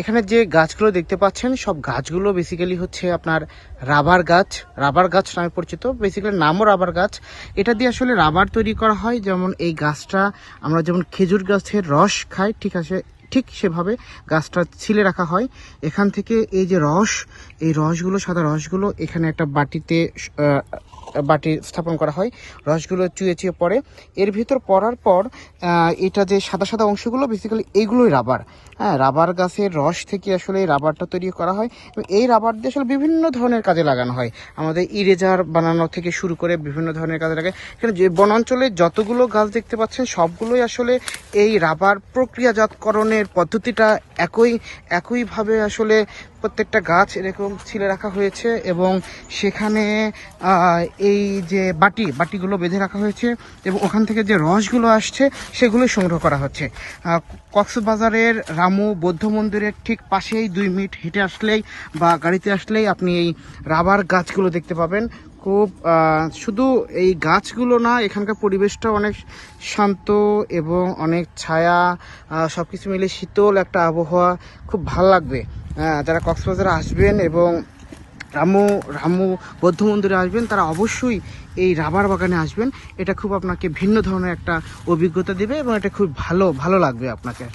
এখানে যে গাছগুলো দেখতে পাচ্ছেন, সব গাছগুলো বেসিক্যালি হচ্ছে আপনার রাবার গাছ। রাবার গাছ নামে পরিচিত। বেসিক্যালি নামও রাবার গাছ। এটা দিয়ে আসলে রাবার তৈরি করা হয়। যেমন এই গাছটা আমরা যেমন খেজুর গাছের রস খাই, ঠিক আছে, ঠিক সেভাবে গাছটা ছিলে রাখা হয়। এখান থেকে এই যে রস, এই রসগুলো, সাদা রসগুলো এখানে একটা বাটিতে বাটি স্থাপন করা হয়, রসগুলো চুয়ে চুয়ে পড়ে। এর ভিতর পড়ার পর এটা যে সাদা সাদা অংশগুলো বেসিক্যালি এইগুলোই রাবার হ্যাঁ রাবার গাছের রস থেকে আসলে এই রাবারটা তৈরি করা হয় এবং এই রাবার দিয়ে আসলে বিভিন্ন ধরনের কাজে লাগানো হয়। আমাদের ইরেজার বানানো থেকে শুরু করে বিভিন্ন ধরনের কাজে লাগে। এখানে যে বনাঞ্চলে যতগুলো গাছ দেখতে পাচ্ছেন, সবগুলোই আসলে এই রাবার প্রক্রিয়াজাতকরণের পদ্ধতিটা একই, একইভাবে আসলে প্রত্যেকটা গাছ এরকম ছিলে রাখা হয়েছে এবং সেখানে এই যে বাটি, বাটিগুলো বেঁধে রাখা হয়েছে এবং ওখান থেকে যে রসগুলো আসছে, সেগুলো সংগ্রহ করা হচ্ছে। কক্সবাজারের রামু বৌদ্ধ মন্দিরের ঠিক পাশেই দুই মিনিট হেঁটে আসলেই বা গাড়িতে আসলেই আপনি এই রাবার গাছগুলো দেখতে পাবেন। খুব শুধু এই গাছগুলো না, এখানকার পরিবেশটা অনেক শান্ত এবং অনেক ছায়া সব কিছু মিলে শীতল একটা আবহাওয়া, খুব ভালো লাগবে। যারা কক্সবাজারে আসবেন এবং রামু, রাম বৌদ্ধ মন্দিরে আসবেন, তারা অবশ্যই এই রাবার বাগানে আসবেন। এটা খুব আপনাকে ভিন্ন ধরনের একটা অভিজ্ঞতা দেবে এবং এটা খুব ভালো ভালো লাগবে আপনাকে।